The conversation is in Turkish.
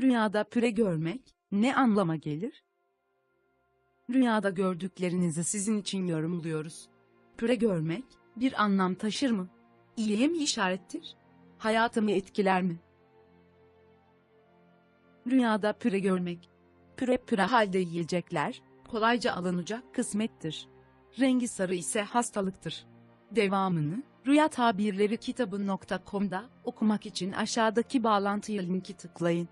Rüyada püre görmek ne anlama gelir? Rüyada gördüklerinizi sizin için yorumluyoruz. Püre görmek bir anlam taşır mı? İyiye mi işarettir? Hayatımı etkiler mi? Rüyada püre görmek. Püre püre halde yiyecekler, kolayca alınacak kısmettir. Rengi sarı ise hastalıktır. Devamını Rüya Tabirleri kitabı.com'da okumak için aşağıdaki bağlantıya linki tıklayın.